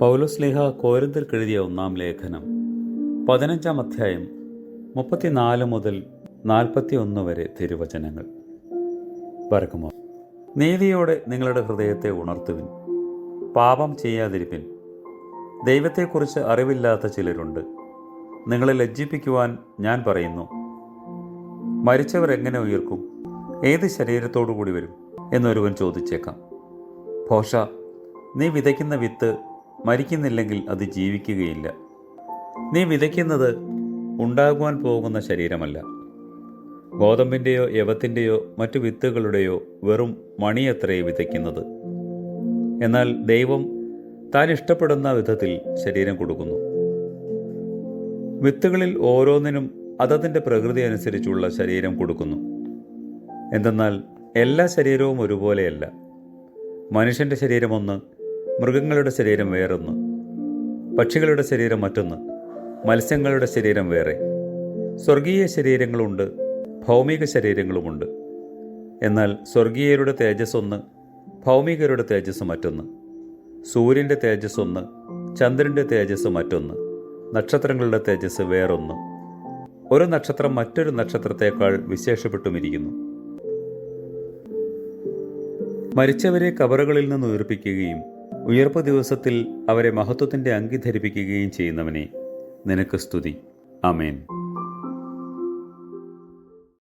പൗലോസ്ലിഹ കോരിന്തിൽ എഴുതിയ ഒന്നാം ലേഖനം പതിനഞ്ചാം അധ്യായം മുപ്പത്തിനാല് മുതൽ നാൽപ്പത്തിയൊന്ന് വരെ തിരുവചനങ്ങൾ. പറക്കുമോ നീതിയോടെ നിങ്ങളുടെ ഹൃദയത്തെ ഉണർത്തുവിൻ. പാപം ചെയ്യാതിരിപ്പിൻ. ദൈവത്തെക്കുറിച്ച് അറിവില്ലാത്ത ചിലരുണ്ട്. നിങ്ങളെ ലജ്ജിപ്പിക്കുവാൻ ഞാൻ പറയുന്നു. മരിച്ചവർ എങ്ങനെ ഉയർക്കും? ഏത് ശരീരത്തോടു കൂടി വരും? എന്നൊരുവൻ ചോദിച്ചേക്കാം. ഭോഷ നീ വിതയ്ക്കുന്ന വിത്ത് മരിക്കുന്നില്ലെങ്കിൽ അത് ജീവിക്കുകയില്ല. നീ വിതയ്ക്കുന്നത് ഉണ്ടാകുവാൻ പോകുന്ന ശരീരമല്ല. ഗോതമ്പിന്റെയോ യവത്തിന്റെയോ മറ്റു വിത്തുകളുടെയോ വെറും മണിയത്രേ വിതയ്ക്കുന്നത്. എന്നാൽ ദൈവം താൻ ഇഷ്ടപ്പെടുന്ന വിധത്തിൽ ശരീരം കൊടുക്കുന്നു. വിത്തുകളിൽ ഓരോന്നിനും അതതിന്റെ പ്രകൃതി അനുസരിച്ചുള്ള ശരീരം കൊടുക്കുന്നു. എന്തെന്നാൽ എല്ലാ ശരീരവും ഒരുപോലെയല്ല. മനുഷ്യന്റെ ശരീരം ഒന്ന് മൃഗങ്ങളുടെ ശരീരം വേറൊന്ന്. പക്ഷികളുടെ ശരീരം മറ്റൊന്ന്. മത്സ്യങ്ങളുടെ ശരീരം വേറെ. സ്വർഗീയ ശരീരങ്ങളുണ്ട് ഭൗമിക ശരീരങ്ങളുമുണ്ട്. എന്നാൽ സ്വർഗീയരുടെ തേജസ് ഒന്ന് ഭൗമികരുടെ തേജസ് മറ്റൊന്ന്. സൂര്യന്റെ തേജസ് ഒന്ന് ചന്ദ്രന്റെ തേജസ് മറ്റൊന്ന്. നക്ഷത്രങ്ങളുടെ തേജസ് വേറൊന്ന്. ഒരു നക്ഷത്രം മറ്റൊരു നക്ഷത്രത്തേക്കാൾ വിശേഷപ്പെട്ടുമിരിക്കുന്നു. മരിച്ചവരെ കബറുകളിൽ നിന്ന് ഉയർപ്പിക്കുകയും ഉയർപ്പ് ദിവസത്തിൽ അവരെ മഹത്വത്തിന്റെ അങ്കി ധരിപ്പിക്കുകയും ചെയ്യുന്നവനെ നിനക്ക് സ്തുതി. അമേൻ